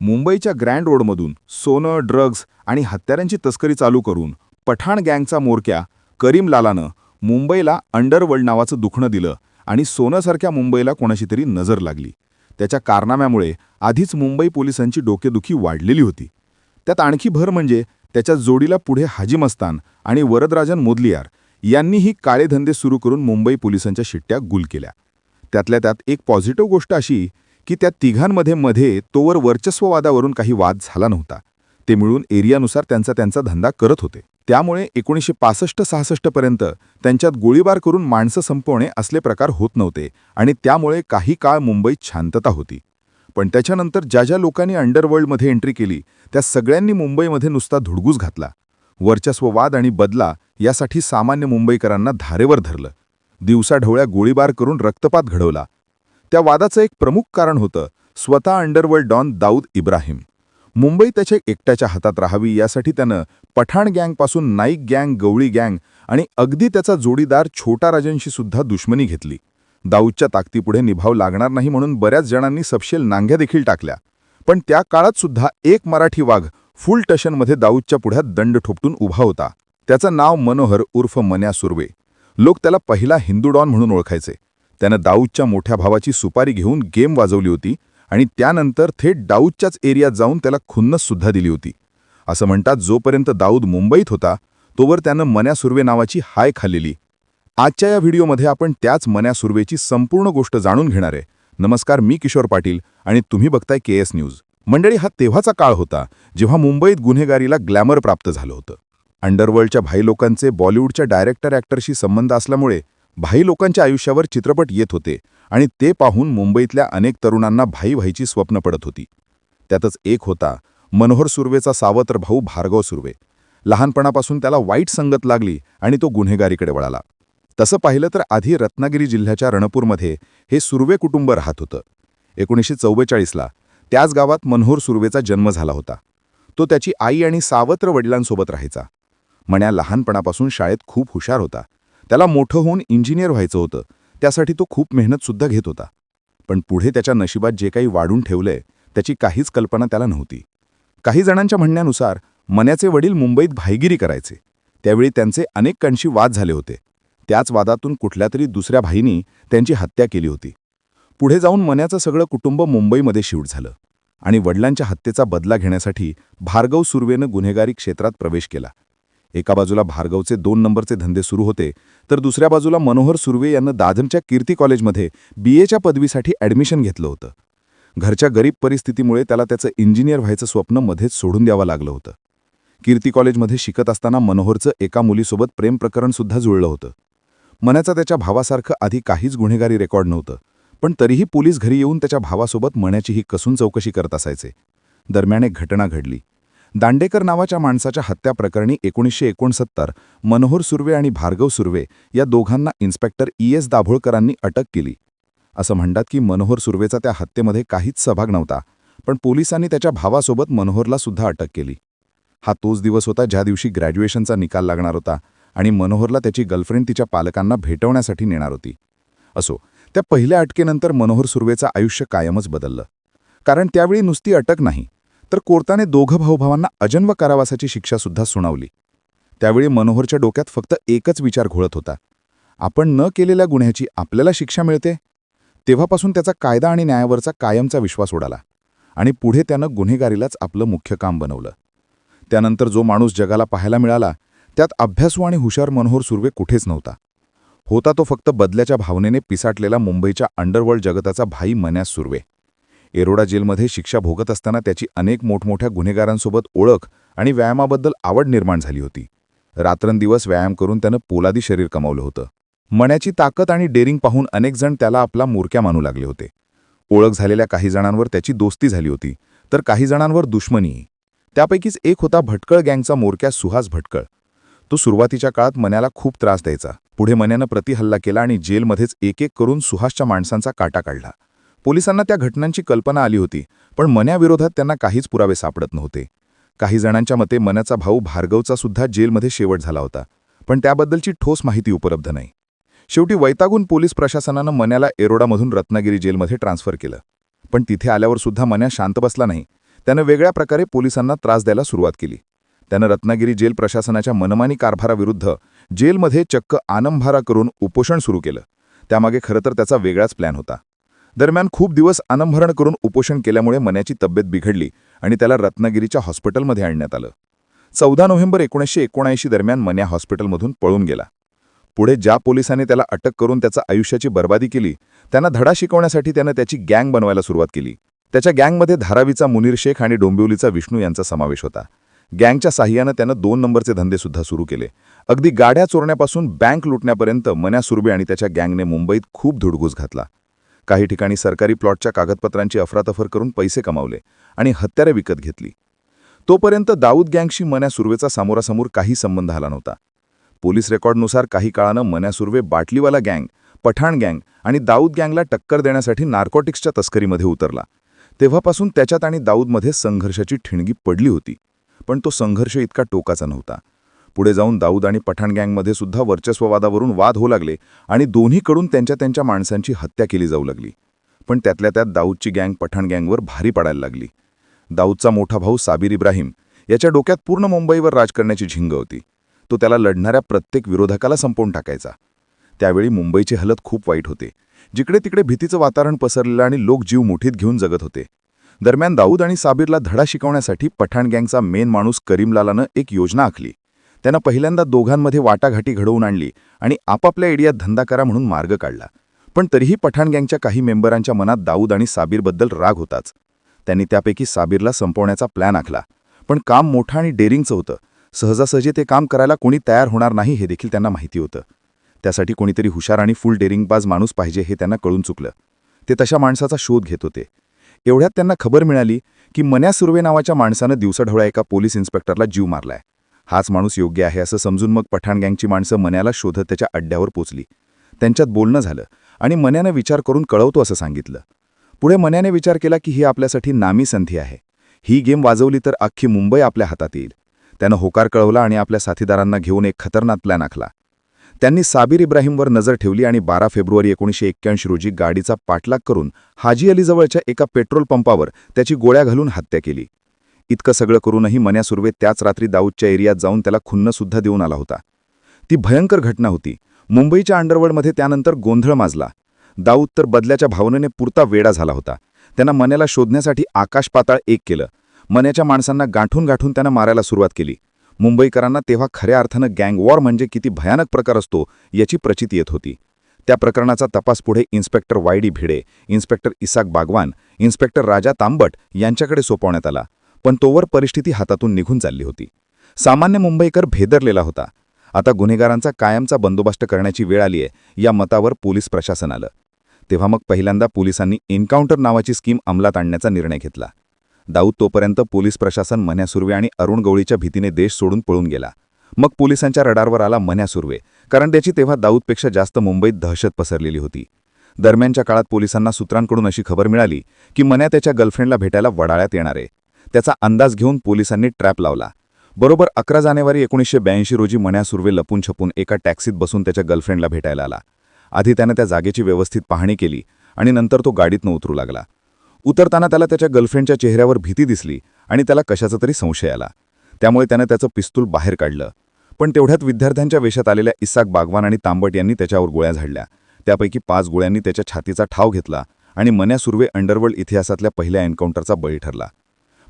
मुंबईच्या ग्रँड रोडमधून सोनं ड्रग्ज आणि हत्यारांची तस्करी चालू करून पठाण गँगचा मोरक्या करीम लालानं मुंबईला अंडरवर्ल्ड नावाचं दुखणं दिलं आणि सोनंसारख्या मुंबईला कोणाशी तरी नजर लागली. त्याच्या कारनाम्यामुळे आधीच मुंबई पोलिसांची डोकेदुखी वाढलेली होती. त्यात आणखी भर म्हणजे त्याच्या जोडीला पुढे हाजी मस्तान आणि वरदराजन मोदलियार यांनीही काळे धंदे सुरू करून मुंबई पोलिसांच्या शिट्ट्या गुल केल्या. त्यातल्या त्यात एक पॉझिटिव्ह गोष्ट अशी की त्या तिघांमध्ये मध्ये तोवर वर्चस्ववादावरून काही वाद झाला नव्हता. ते मिळून एरियानुसार त्यांचा त्यांचा धंदा करत होते. त्यामुळे एकोणीसशे पासष्ट सहासष्टपर्यंत त्यांच्यात गोळीबार करून माणसं संपवणे असले प्रकार होत नव्हते आणि त्यामुळे काही काळ मुंबईत शांतता होती. पण त्याच्यानंतर ज्या ज्या लोकांनी अंडरवर्ल्डमध्ये एंट्री केली त्या सगळ्यांनी मुंबईमध्ये नुसता धुडगूस घातला. वर्चस्ववाद आणि बदला यासाठी सामान्य मुंबईकरांना धारेवर धरलं. दिवसाढवळ्या गोळीबार करून रक्तपात घडवला. त्या वादाचं एक प्रमुख कारण होतं स्वतः अंडरवर्ल्ड डॉन दाऊद इब्राहिम. मुंबई त्याच्या एकट्याच्या हातात राहावी यासाठी त्यानं पठाण गँगपासून नाईक गँग गवळी गँग आणि अगदी त्याचा जोडीदार छोटा राजांशी सुद्धा दुश्मनी घेतली. दाऊदच्या ताकदीपुढे निभाव लागणार नाही म्हणून बऱ्याच जणांनी सपशेल नांग्या देखील टाकल्या. पण त्या काळात सुद्धा एक मराठी वाघ फुल टशनमध्ये दाऊदच्या पुढ्यात दंड ठोपटून उभा होता. त्याचं नाव मनोहर उर्फ मन्या सुर्वे. लोक त्याला पहिला हिंदू डॉन म्हणून ओळखायचे. त्यानं दाऊदच्या मोठ्या भावाची सुपारी घेऊन गेम वाजवली होती आणि त्यानंतर थेट दाऊदच्याच एरियात जाऊन त्याला खुन्नस सुद्धा दिली होती. असं म्हणतात जोपर्यंत दाऊद मुंबईत होता तोवर त्यानं मन्या सुर्वे नावाची हाय खाल्लेली. आजच्या या व्हिडिओमध्ये आपण त्याच मन्या सुर्वेची संपूर्ण गोष्ट जाणून घेणार आहे. नमस्कार मी किशोर पाटील आणि तुम्ही बघताय के एस न्यूज. मंडळी हा तेव्हाचा काळ होता जेव्हा मुंबईत गुन्हेगारीला ग्लॅमर प्राप्त झालं होतं. अंडरवर्ल्डच्या भाई लोकांचे बॉलिवूडच्या डायरेक्टर ॲक्टरशी संबंध असल्यामुळे भाई लोकांच्या आयुष्यावर चित्रपट येत होते आणि ते पाहून मुंबईतल्या अनेक तरुणांना भाई व्हायची स्वप्न पडत होती. त्यातच एक होता मनोहर सुर्वेचा सावत्र भाऊ भार्गव सुर्वे. लहानपणापासून त्याला वाईट संगत लागली आणि तो गुन्हेगारीकडे वळाला. तसं पाहिलं तर आधी रत्नागिरी जिल्ह्याच्या रणपूरमध्ये हे सुर्वे कुटुंब राहत होतं. एकोणीसशे चव्वेचाळीसला त्याच गावात मनोहर सुर्वेचा जन्म झाला होता. तो त्याची आई आणि सावत्र वडिलांसोबत राहायचा. मण्या लहानपणापासून शाळेत खूप हुशार होता. त्याला मोठं होऊन इंजिनियर व्हायचं होतं. त्यासाठी तो खूप मेहनतसुद्धा घेत होता. पण पुढे त्याच्या नशिबात जे काही वाढून ठेवलंय त्याची काहीच कल्पना त्याला नव्हती. काही जणांच्या म्हणण्यानुसार मन्याचे वडील मुंबईत भाईगिरी करायचे. त्यावेळी त्यांचे अनेक कणशी वाद झाले होते. त्याच वादातून कुठल्या तरी दुसऱ्या भाईनी त्यांची हत्या केली होती. पुढे जाऊन मन्याचं सगळं कुटुंब मुंबईमध्ये शिफ्ट झालं आणि वडिलांच्या हत्येचा बदला घेण्यासाठी भार्गव सुर्वेनं गुन्हेगारी क्षेत्रात प्रवेश केला. एका बाजूला भार्गवचे दोन नंबरचे धंदे सुरू होते तर दुसऱ्या बाजूला मनोहर सुर्वे यानं दादरच्या कीर्ती कॉलेजमध्ये बी एच्या पदवीसाठी ॲडमिशन घेतलं होतं. घरच्या गरीब परिस्थितीमुळे त्याला त्याचं इंजिनियर व्हायचं स्वप्न मध्येच सोडून द्यावं लागलं होतं. कीर्ती कॉलेजमध्ये शिकत असताना मनोहरचं एका मुलीसोबत प्रेम प्रकरणसुद्धा जुळलं होतं. मनाचा त्याच्या भावासारखं आधी काहीच गुन्हेगारी रेकॉर्ड नव्हतं पण तरीही पोलीस घरी येऊन त्याच्या भावासोबत मण्याचीही कसून चौकशी करत असायचे. दरम्यान एक घटना घडली. दांडेकर नावाच्या माणसाच्या हत्या प्रकरणी एकोणीसशे एकोणसत्तर मनोहर सुर्वे आणि भार्गव सुर्वे या दोघांना इन्स्पेक्टर ई एस दाभोळकरांनी अटक केली. असं म्हणतात की मनोहर सुर्वेचा त्या हत्येमध्ये काहीच सहभाग नव्हता पण पोलिसांनी त्याच्या भावासोबत मनोहरला सुद्धा अटक केली. हा तोच दिवस होता ज्या दिवशी ग्रॅज्युएशनचा निकाल लागणार होता आणि मनोहरला त्याची गर्लफ्रेंड तिच्या पालकांना भेटवण्यासाठी नेणार होती. असो त्या पहिल्या अटकेनंतर मनोहर सुर्वेचं आयुष्य कायमच बदललं. कारण त्यावेळी नुसती अटक नाही तर कोर्टाने दोघं भाऊभावांना अजन्म कारावासाची शिक्षासुद्धा सुनावली. त्यावेळी मनोहरच्या डोक्यात फक्त एकच विचार घोळत होता. आपण न केलेल्या गुन्ह्याची आपल्याला शिक्षा मिळते? तेव्हापासून त्याचा कायदा आणि न्यायावरचा कायमचा विश्वास उडाला आणि पुढे त्यानं गुन्हेगारीलाच आपलं मुख्य काम बनवलं. त्यानंतर जो माणूस जगाला पाहायला मिळाला त्यात अभ्यासू आणि हुशार मनोहर सुर्वे कुठेच नव्हता. होता तो फक्त बदल्याच्या भावनेने पिसाटलेला मुंबईच्या अंडरवर्ल्ड जगताचा भाई मन्यास सुर्वे. एरोडा जेलमध्ये शिक्षा भोगत असताना त्याची अनेक मोठमोठ्या गुन्हेगारांसोबत ओळख आणि व्यायामाबद्दल आवड निर्माण झाली होती. रात्रंदिवस व्यायाम करून त्यानं पोलादी शरीर कमावलं होतं. मण्याची ताकद आणि डेरिंग पाहून अनेकजण त्याला आपला मोरक्या मानू लागले होते. ओळख झालेल्या काही जणांवर त्याची दोस्ती झाली होती तर काही जणांवर दुश्मनीही त्यापैकीच एक होता भटकळ गँगचा मोरक्या सुहास भटकळ. तो सुरुवातीच्या काळात मन्याला खूप त्रास द्यायचा. पुढे मन्यानं प्रतिहल्ला केला आणि जेलमध्येच एक एक करून सुहासच्या माणसांचा काटा काढला. पोलिसांना त्या घटनांची कल्पना आली होती पण मन्याविरोधात त्यांना काहीच पुरावे सापडत नव्हते. काही जणांच्या मते मन्याचा भाऊ भार्गवचा सुद्धा जेलमध्ये शेवट झाला होता पण त्याबद्दलची ठोस माहिती उपलब्ध नाही. शेवटी वैतागून पोलीस प्रशासनानं मन्याला एरोडामधून रत्नागिरी जेलमध्ये ट्रान्स्फर केलं. पण तिथे आल्यावर सुद्धा मन्या शांत बसला नाही. त्यानं वेगळ्या प्रकारे पोलिसांना त्रास द्यायला सुरुवात केली. त्यानं रत्नागिरी जेल प्रशासनाच्या मनमानी कारभाराविरुद्ध जेलमध्ये चक्क आनंभारा करून उपोषण सुरू केलं. त्यामागे खरं तर त्याचा वेगळाच प्लॅन होता. दरम्यान खूप दिवस आनंभरण करून उपोषण केल्यामुळे मन्याची तब्येत बिघडली आणि त्याला रत्नागिरीच्या हॉस्पिटलमध्ये आणण्यात आलं. चौदा नोव्हेंबर एकोणीसशे एकोणऐंशी दरम्यान मन्या हॉस्पिटलमधून पळून गेला. पुढे ज्या पोलिसांनी त्याला अटक करून त्याचा आयुष्याची बर्बादी केली त्यांना धडा शिकवण्यासाठी त्यानं त्याची गँग बनवायला सुरुवात केली. त्याच्या गँगमध्ये धारावीचा मुनीर शेख आणि डोंबिवलीचा विष्णू यांचा समावेश होता. गँगच्या साह्यानं त्यानं दोन नंबरचे धंदेसुद्धा सुरू केले. अगदी गाड्या चोरण्यापासून बँक लुटण्यापर्यंत मन्या सुरबे आणि त्याच्या गँगने मुंबईत खूप धुडगूस घातला. काही ठिकाणी सरकारी प्लॉटच्या कागदपत्रांची अफरातफर करून पैसे कमावले आणि हत्यारे विकत घेतली. तोपर्यंत दाऊद गँगशी मन्या सुर्वेचा समोरासमोर काही संबंध आला नव्हता. पोलीस रेकॉर्डनुसार काही काळानं मन्या सुर्वे बाटलीवाला गँग पठाण गँग आणि दाऊद गँगला टक्कर देण्यासाठी नार्कोटिक्सच्या तस्करीमध्ये उतरला. तेव्हापासून त्याच्यात आणि दाऊदमध्ये संघर्षाची ठिणगी पडली होती. पण तो संघर्ष इतका टोकाचा नव्हता. पुढे जाऊन दाऊद आणि पठाण गँगमध्ये सुद्धा वर्चस्ववादावरून वाद होऊ लागले आणि दोन्हीकडून त्यांच्या त्यांच्या माणसांची हत्या केली जाऊ लागली. पण त्यातल्या त्यात दाऊदची गँग पठाण गँगवर भारी पडायला लागली. दाऊदचा मोठा भाऊ साबीर इब्राहिम याच्या डोक्यात पूर्ण मुंबईवर राज करण्याची झिंग होती. तो त्याला लढणाऱ्या प्रत्येक विरोधकाला संपवून टाकायचा. त्यावेळी मुंबईची हालत खूप वाईट होते. जिकडे तिकडे भीतीचं वातावरण पसरलेलं आणि लोक जीव मुठीत घेऊन जगत होते. दरम्यान दाऊद आणि साबीरला धडा शिकवण्यासाठी पठाण गँगचा मेन माणूस करीमलालानं एक योजना आखली. त्यानं पहिल्यांदा दोघांमध्ये वाटाघाटी घडवून आणली आणि आपापल्या एडियात धंदा करा म्हणून मार्ग काढला. पण तरीही पठाण गँगच्या काही मेंबरांच्या मनात दाऊद आणि साबीरबद्दल राग होताच. त्यांनी त्यापैकी साबीरला संपवण्याचा प्लॅन आखला. पण काम मोठं आणि डेरिंगचं होतं. सहजासहजी ते काम करायला कोणी तयार होणार नाही हे देखील त्यांना माहिती होतं. त्यासाठी कोणीतरी हुशार आणि फुल डेरिंगबाज माणूस पाहिजे हे त्यांना कळून चुकलं. ते तशा माणसाचा शोध घेत होते. एवढ्यात त्यांना खबर मिळाली की मन्या सुर्वे नावाच्या माणसानं दिवसाढवळ्या एका पोलीस इन्स्पेक्टरला जीव मारलाय. हाच माणूस योग्य आहे असं समजून मग पठाण गँगची माणसं मन्याला शोधत त्याच्या अड्ड्यावर पोचली. त्यांच्यात बोलणं झालं आणि मन्यानं विचार करून कळवतो असं सांगितलं. पुढे मन्याने विचार केला की ही आपल्यासाठी नामी संधी आहे. ही गेम वाजवली तर अख्खी मुंबई आपल्या हातात येईल. त्यानं होकार कळवला आणि आपल्या साथीदारांना घेऊन एक खतरनाक प्लॅन आखला. त्यांनी साबीर इब्राहिमवर नजर ठेवली आणि बारा फेब्रुवारी एकोणीसशे एक्क्याऐंशी रोजी गाडीचा पाठलाग करून हाजी अलीजवळच्या एका पेट्रोल पंपावर त्याची गोळ्या घालून हत्या केली. इतकं सगळं करूनही मन्या सुर्वे त्याच रात्री दाऊदच्या एरियात जाऊन त्याला खुन्नसुद्धा देऊन आला होता. ती भयंकर घटना होती. मुंबईच्या अंडरवर्ल्डमध्ये त्यानंतर गोंधळ माजला. दाऊद तर बदल्याच्या भावनेने पुरता वेडा झाला होता. त्यांना मन्याला शोधण्यासाठी आकाश पाताळ एक केलं. मन्याच्या माणसांना गाठून गाठून त्यांना मारायला सुरुवात केली. मुंबईकरांना तेव्हा खऱ्या अर्थानं गँग वॉर म्हणजे किती भयानक प्रकार असतो याची प्रचिती येत होती. त्या प्रकरणाचा तपास पुढे inspector Y D Bhide inspector Isaq Bagwan inspector Raja Tambat यांच्याकडे सोपवण्यात आला. पण तोवर परिस्थिती हातातून निघून चालली होती. सामान्य मुंबईकर भेदरलेला होता. आता गुन्हेगारांचा कायमचा बंदोबस्त करण्याची वेळ आली आहे या मतावर पोलीस प्रशासन आलं. तेव्हा मग पहिल्यांदा पोलिसांनी एन्काउंटर नावाची स्कीम अंमलात आणण्याचा निर्णय घेतला. दाऊद तोपर्यंत पोलीस प्रशासन मन्या सुर्वे आणि अरुण गवळीच्या भीतीने देश सोडून पळून गेला. मग पोलिसांच्या रडारवर आला मन्या सुर्वे कारण त्याची तेव्हा दाऊदपेक्षा जास्त मुंबईत दहशत पसरलेली होती. दरम्यानच्या काळात पोलिसांना सूत्रांकडून अशी खबर मिळाली की मन्या त्याच्या गर्लफ्रेंडला भेटायला वडाळ्यात येणार आहे. त्याचा अंदाज घेऊन पोलिसांनी ट्रॅप लावला. बरोबर अकरा जानेवारी एकोणीसशे ब्याऐंशी रोजी मन्या सुर्वे लपून छपून एका टॅक्सीत बसून त्याच्या गर्लफ्रेंडला भेटायला आला. आधी त्यानं त्या जागेची व्यवस्थित पाहणी केली आणि नंतर तो गाडीतनं उतरू लागला. उतरताना त्याला त्याच्या गर्लफ्रेंडच्या चेहऱ्यावर भीती दिसली आणि त्याला कशाचा तरी संशय आला. त्यामुळे त्यानं त्याचं पिस्तूल बाहेर काढलं. पण तेवढ्यात विद्यार्थ्यांच्या वेशात आलेल्या इसाक बागवान आणि तांबट यांनी त्याच्यावर गोळ्या झाडल्या. त्यापैकी पाच गोळ्यांनी त्याच्या छातीचा ठाव घेतला आणि मन्या सुर्वे अंडरवर्ल्ड इतिहासातल्या पहिल्या एन्काउंटरचा बळी ठरला.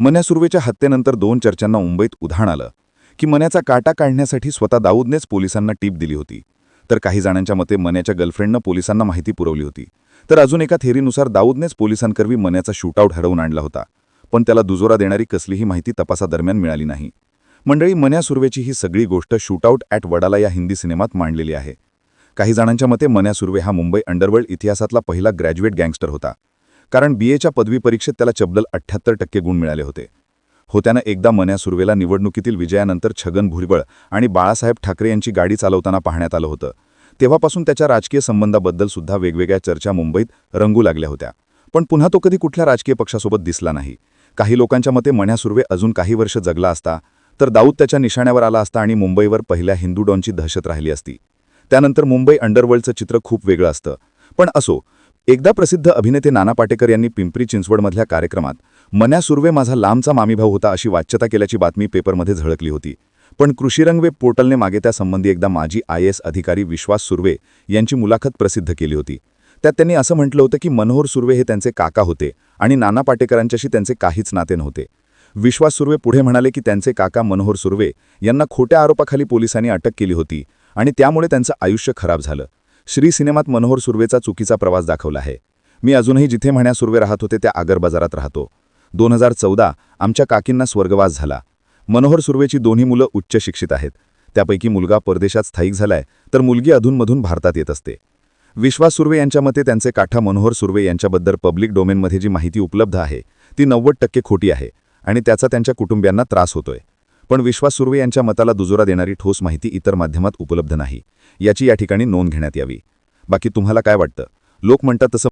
मन्या सुर्वेच्या हत्येनंतर दोन चर्चांना मुंबईत उधाण आलं. की मन्याचा काटा काढण्यासाठी स्वतः दाऊदनेच पोलिसांना टीप दिली होती. तर काही जणांच्या मते मन्याच्या गर्लफ्रेंडनं पोलिसांना माहिती पुरवली होती. तर अजून एका थेरीनुसार दाऊदनेच पोलिसांकरवी मन्याचा शूटआउट हरवून आणला होता. पण त्याला दुजोरा देणारी कसलीही माहिती तपासादरम्यान मिळाली नाही. मंडळी मन्या सुर्वेची ही सगळी गोष्ट शूटआउट ॲट वडाला या हिंदी सिनेमात मांडलेली आहे. काही जणांच्या मते मन्या सुर्वे हा मुंबई अंडरवर्ल्ड इतिहासातला पहिला ग्रॅज्युएट गँगस्टर होता. कारण बी एच्या पदवी परीक्षेत त्याला चब्बल अठ्ठ्याहत्तर टक्के गुण मिळाले होते. होत्यानं एकदा मन्या सुर्वेला निवडणुकीतील विजयानंतर छगन भुजबळ आणि बाळासाहेब ठाकरे यांची गाडी चालवताना पाहण्यात आलं होतं. तेव्हापासून त्याच्या राजकीय संबंधाबद्दल सुद्धा वेगवेगळ्या चर्चा मुंबईत रंगू लागल्या होत्या. पण पुन्हा तो कधी कुठल्या राजकीय पक्षासोबत दिसला नाही. काही लोकांच्या मते मन्या सुर्वे अजून काही वर्ष जगला असता तर दाऊद त्याच्या निशाण्यावर आला असता आणि मुंबईवर पहिल्या हिंदू डॉनची दहशत राहिली असती. त्यानंतर मुंबई अंडरवर्ल्डचं चित्र खूप वेगळं असतं. पण असो एकदा प्रसिद्ध अभिनेते नाना पाटेकर यांनी पिंपरी चिंचवडमधल्या कार्यक्रमात मन्या सुर्वे माझा लांबचा मामीभाऊ होता अशी वाच्यता केल्याची बातमी पेपरमध्ये झळकली होती. पण कृषीरंग वेब पोर्टलने मागे त्यासंबंधी एकदा माजी आय एस अधिकारी विश्वास सुर्वे यांची मुलाखत प्रसिद्ध केली होती. त्यात त्यांनी असं म्हटलं होतं की मनोहर सुर्वे हे त्यांचे काका होते आणि नाना पाटेकरांच्याशी त्यांचे काहीच नाते नव्हते. विश्वास सुर्वे पुढे म्हणाले की त्यांचे काका मनोहर सुर्वे यांना खोट्या आरोपाखाली पोलिसांनी अटक केली होती आणि त्यामुळे त्यांचं आयुष्य खराब झालं. श्री सिनेमात मनोहर सुर्वेचा चुकीचा प्रवास दाखवला आहे. मी अजूनही जिथे म्हण्या सुर्वे राहत होते त्या आगर बाजारात राहतो. दोन हजार चौदा आमच्या काकींना स्वर्गवास झाला. मनोहर सुर्वेची दोन्ही मुलं उच्च शिक्षित आहेत. त्यापैकी मुलगा परदेशात स्थायिक झालाय तर मुलगी अधूनमधून भारतात येत असते. विश्वास सुर्वे यांच्या मते त्यांचे काठा मनोहर सुर्वे यांच्याबद्दल पब्लिक डोमेनमध्ये जी माहिती उपलब्ध आहे ती नव्वद टक्के खोटी आहे आणि त्याचा त्यांच्या कुटुंबियांना त्रास होतोय. पण विश्वास सुर्वे यांच्या मताला दुजोरा देणारी ठोस माहिती इतर माध्यमात उपलब्ध नाही. याची या ठिकाणी नोंद घेण्यात यावी. बाकी तुम्हाला काय वाटतं? लोक म्हणतात तसं